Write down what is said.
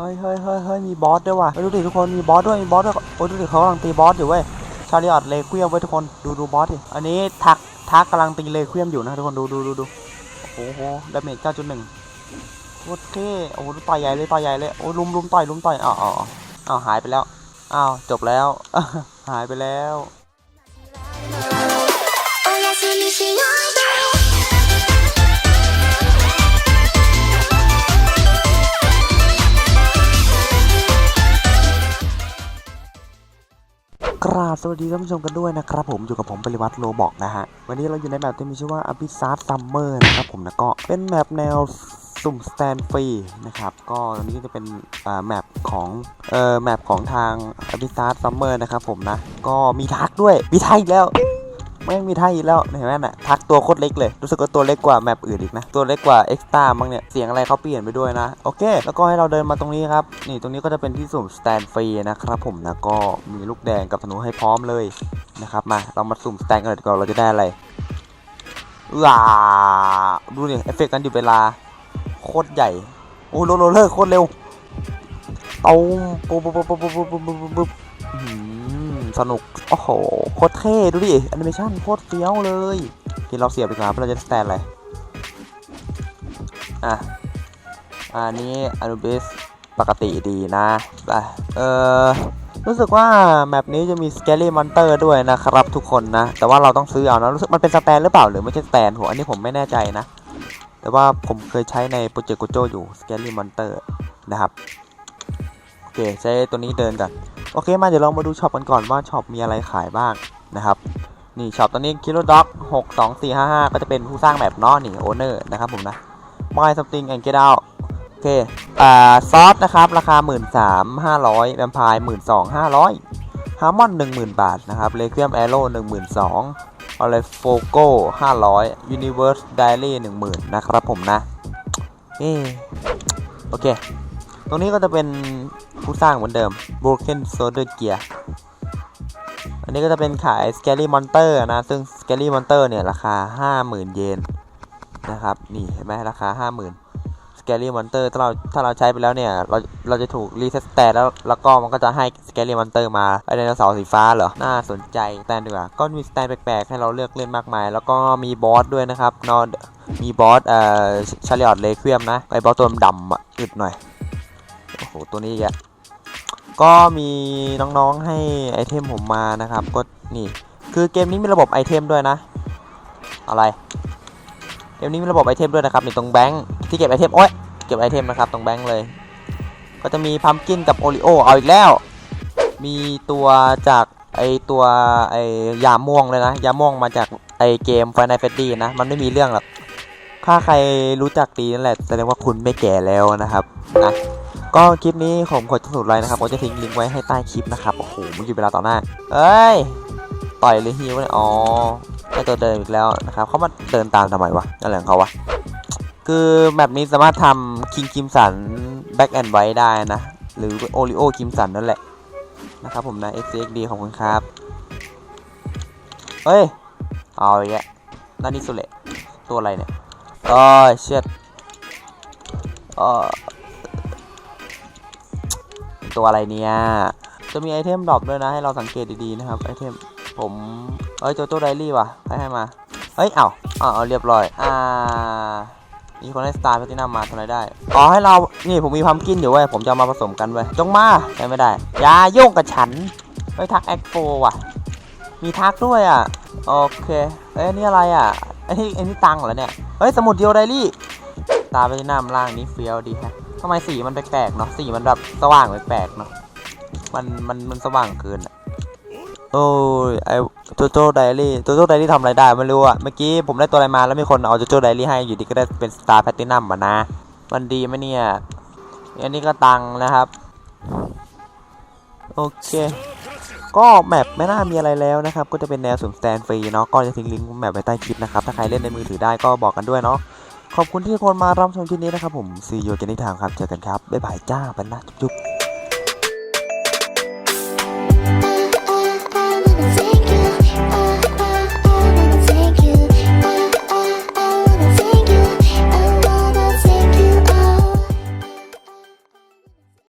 เฮ้ยเฮ้ยเฮ้ยเฮ้ยมีบอสด้วยว่ะเฮ้ยดูดิทุกคนมีบอสด้วยมีบอสด้วยโอ้ยดูดิเขากำลังตีบอสอยู่เว้ยชาริออตเลควียมไว้ยทุกคนดูดูบอสดิอันนี้ทักทักกำลังตีเลควียมอยู่นะทุกคนดูดูดูดูโอ้โหดาเมจ9.1โคตรเท่โอ้โหต่อยใหญ่เลยต่อยใหญ่เลยโอ้ยลุมลุมต่อยลุมต่อยอ้าวอ้าวอ้าวอ้าวหายไปแล้วอ้าวจบแล้วหายไปแล้ว ราบสวัสดีท่านผู้ชมกันด้วยนะครับผมอยู่กับผมปริวัติโลบอกนะฮะ วันนี้เราอยู่ในแบบที่มีชื่อว่าอ b ิ s ซ d ซัมเมอร์นะครับผมนะก็เป็นแบบแนวสุ่มสแตนฟรีนะครับก็ตอนนี้จะเป็นแมปของเอ่อแมปของทางอ b ิ s ซ d ซัมเมอร์นะครับผมนะ ก็มีทักด้วยมีทักอีกแล้ว แม่งมีท่าอีกแล้วเห็นไหมน่ะทักตัวโคตรเล็กเลย รู้สึกว่าตัวเล็กกว่าแมปอื่นอีกนะ ตัวเล็กกว่าเอ็กซ์ต้ามั้งเนี่ย เสียงอะไรเขาเปลี่ยนไปด้วยนะ โอเค แล้วก็ให้เราเดินมาตรงนี้ครับ นี่ตรงนี้ก็จะเป็นที่สุ่มสแตนฟรีนะครับผมนะ ก็มีลูกแดงกับธนูให้พร้อมเลยนะครับ มา เรามาสุ่มสแตนกันเลยดีกว่อนเราจะได้อะไรว้าดูนี่เอฟเฟกต์กันอยู่เวลา โคตรใหญ่ โอ้โรลโลเลอร์โคตรเร็วตูมปุ๊บปุ๊บปุ๊บปุ๊บปุ๊บปุ๊บ สนุก โอ้โห โคตรเท่ ดูดิแอนิเมชั่นโคตรเฟี้ยวเลยที่เราเสียบดีกว่าเพราะเราจะสแตนอะไร อะ อันนี้อนุบิสปกติดีนะไปเออรู้สึกว่าแมปนี้จะมี Scary Monster ด้วยนะครับทุกคนนะ แต่ว่าเราต้องซื้อเอานะรู้สึกมันเป็นสแตนหรือเปล่าหรือไม่ใช่สแตนผมอันนี้ผมไม่แน่ใจนะ แต่ว่าผมเคยใช้ในโปรเจกต์โกโจอยู่ Scary Monster นะครับ อเคใช้ตัวนี้เดินกันโอเคมาเดี๋ยวเรามาดูช็อปกันก่อนว่าช็อปมีอะไรขายบ้างนะครับนี่ช็อปตอนนี้คิโลด็อก6 2 4 5 5ก็จะเป็นผู้สร้างแมปเนาะนี่โอเนอร์นะครับผมนะ buy something and get out โอเคอ่าซอสนะครับราคา 13,500แวมไพร์12,500ฮาร์มอน10,000 บาทนะครับเลเคียมแอโร่12,000อะไรโฟโก้500 Universe Diary 10,000 นะครับผมนะเอโอเค ตรงนี้ก็จะเป็นผู้สร้างเหมือนเดิม Broken Soldier Gear อันนี้ก็จะเป็นขาย Scary Monster นะ ซึ่ง Scary Monster เนี่ย ราคา 50,000 เยนนะครับ นี่เห็นไหมราคา 50,000 Scary Monster ถ้าเราถ้าเราใช้ไปแล้วเนี่ย เราเราจะถูกรีเซ็ตแตทแล้วแล้วก็มันก็จะให้ Scary Monster มาไอไดนเสาร์สีฟ้าเหรอ น่าสนใจแตนดีกว่า ก็มีสแตนแปลกๆ ให้เราเลือกเล่นมากมาย แล้วก็มีบอสด้วยนะครับนอนมีบอสเอ่อชาริออตเลควียมนะไอบอสตัวดำอะอึดหน่อย โอ้โหตัวนี้อีกอะก็มีน้องๆให้ไอเทมผมมานะครับ ก็นี่คือเกมนี้มีระบบไอเทมด้วยนะ อะไร เกมนี้มีระบบไอเทมด้วยนะครับในตรงแบงค์ที่เก็บไอเทมโอ้ยเก็บไอเทมนะครับตรงแบงค์เลย ก็จะมีพัมกินกับโอริโอเอาอีกแล้ว มีตัวจากไอตัวไอยาม่วงเลยนะยาม่วงมาจากไอเกม Final Fantasy นะ มันไม่มีเรื่องหรอกถ้าใครรู้จักตีนั่นแหละแสดงว่าคุณไม่แก่แล้วนะครับนะ ก็คลิปนี้ผมขอจะสุดไลน์นะครับผมจะทิ้งลิงก์ไว้ให้ใต้คลิปนะครับ โอ้โหมันอยู่เวลาต่อหน้า เอ้ย ต่อยหรือฮิวเนี่ยอ๋อไอตัวเดิมอีกแล้วนะครับเขามาเดินตามทำไมวะอะไรของเขาวะ คือแบบนี้สามารถทำคิงคิมสันแบ็กแอนด์ไว้ได้นะ หรือโอริโอคิมสันนั่นแหละ นะครับผมนะ XXD ของคุณครับเฮ้ย เอาอีกแล้วนั่นนี่สุดเลยตัวอะไรเนี่ยโอ้ยเชิดเออ ตัวอะไรเนี่ย จะมีไอเทมดรอปด้วยนะ ให้เราสังเกตดีๆนะครับไอเทมผมเอ้ยโจโจ้ไดรี่ว่ะใครให้มาเฮ้ยเอ้าเอาเอาเรียบร้อยอ่ามีคนให้สตาร์แพตินัมมาทำอะไรได้ อ๋อให้เรา นี่ผมมีพัมกินอยู่เว้ย ผมจะมาผสมกันเว้ย จงมาใช้ไม่ได้ อย่าโยุ่งกับฉันเฮ้ยทักแอคโฟว่ะ มีทักด้วยอะ โอเค เอ้ยนี่อะไรอะไอ้นี่ไอ้นี่ตังเหรอเนี่ย เฮ้ย สมุดเดียวไดรี่ ตาไปที่หน้าล่างนี้เฟี้ยวดีฮะ ทำไมสีมันแปลกๆเนาะสีมันแบบสว่างแปลกๆเนาะมันมันมันสว่างเกินอะโอ้ยไอโจโจ้ไดรี่โจโจ้ไดรี่ทำอะไรได้ไม่รู้อะเมื่อกี้ผมได้ตัวอะไรมาแล้วมีคนเอาโจโจ้ไดรี่ให้อยู่ดีก็ได้เป็นสตาร์แพตตินัมอะนะ มันดีไหมเนี่ย อันนี้ก็ตังค์นะครับ โอเค ก็แมปไม่น่ามีอะไรแล้วนะครับ ก็จะเป็นแนวสุ่มสแตนฟรีเนาะก็จะทิ้งลิงก์แมปไว้ใต้คลิปนะครับ ถ้าใครเล่นในมือถือได้ก็บอกกันด้วยเนาะ ขอบคุณที่คนมารับชมคลิปนี้นะครับผมซีโยเจนิทามครับ เจอกันครับ บ๊ายบายจ้าไปนะจุ๊บ